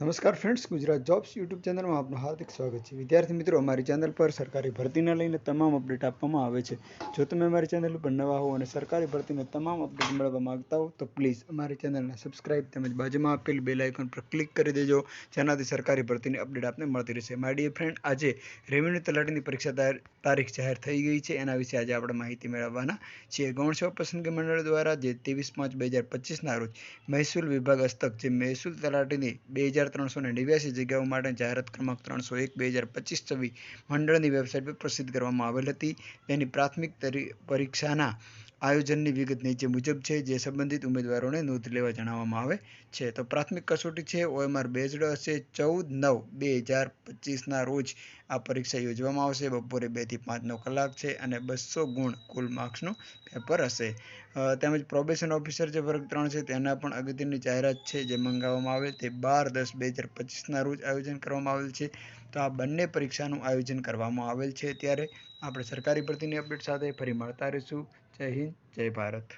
નમસ્કાર friends Gujarat jobs YouTube ચેનલમાં આપનું હાર્દિક સ્વાગત છે. વિદ્યાર્થી મિત્રો, અમારી ચેનલ પર સરકારી ભરતીને લઈને તમામ અપડેટ આપવામાં આવે છે. જો તમે અમારી ચેનલ ઉપર નવા હો અને સરકારી ભરતીને તમામ અપડેટ મેળવવા માંગતા હો, તો પ્લીઝ અમારી ચેનલને સબસ્ક્રાઇબ તેમજ બાજુમાં આપેલ બેલ આઇકન પર ક્લિક કરી દેજો, જેનાથી સરકારી ભરતીની અપડેટ આપને મળતી રહેશે. માય ડિયર ફ્રેન્ડ આજે રેવન્યુ તલાટીની પરીક્ષા તારીખ જાહેર થઈ ગઈ છે. એના વિશે આજે આપણે માહિતી મેળવવાના છીએ. ગૌણ સેવા પસંદગી મંડળ દ્વારા જે ત્રેવીસ પાંચ બે હજાર પચીસના રોજ મહેસૂલ વિભાગ હસ્તક, જે મહેસૂલ તલાટીની બે હજાર ત્રણસો ને નેવ્યાસી જગ્યાઓ માટે જાહેરાત ક્રમાંક ત્રણસો એક, બે હજાર પચીસ છવ્વી મંડળની વેબસાઇટ પર પ્રસિદ્ધ કરવામાં આવેલ હતી. તેની પ્રાથમિક પરીક્ષાના આયોજનની વિગત નીચે મુજબ છે, જે સંબંધિત ઉમેદવારોને નોંધ લેવા જણાવવામાં આવે છે. તો પ્રાથમિક કસોટી છે, ઓએમઆર બેઝડ હશે, ચૌદ નવ બે હજાર પચીસના રોજ આ પરીક્ષા યોજવામાં આવશે. બપોરે બેથી પાંચનો કલાક છે અને બસો ગુણ કુલ માર્ક્સનું પેપર હશે. તેમજ પ્રોબેશન ઓફિસર જે વર્ગ ત્રણ છે, તેના પણ અગત્યની જાહેરાત છે જે મંગાવવામાં આવે તે બાર દસ બે હજાર પચીસના રોજ આયોજન કરવામાં આવેલ છે. તો આ બંને પરીક્ષાનું આયોજન કરવામાં આવેલ છે. ત્યારે આપણે સરકારી ભરતીની અપડેટ સાથે ફરી મળતા રહીશું. જય હિન્દ. જય ભારત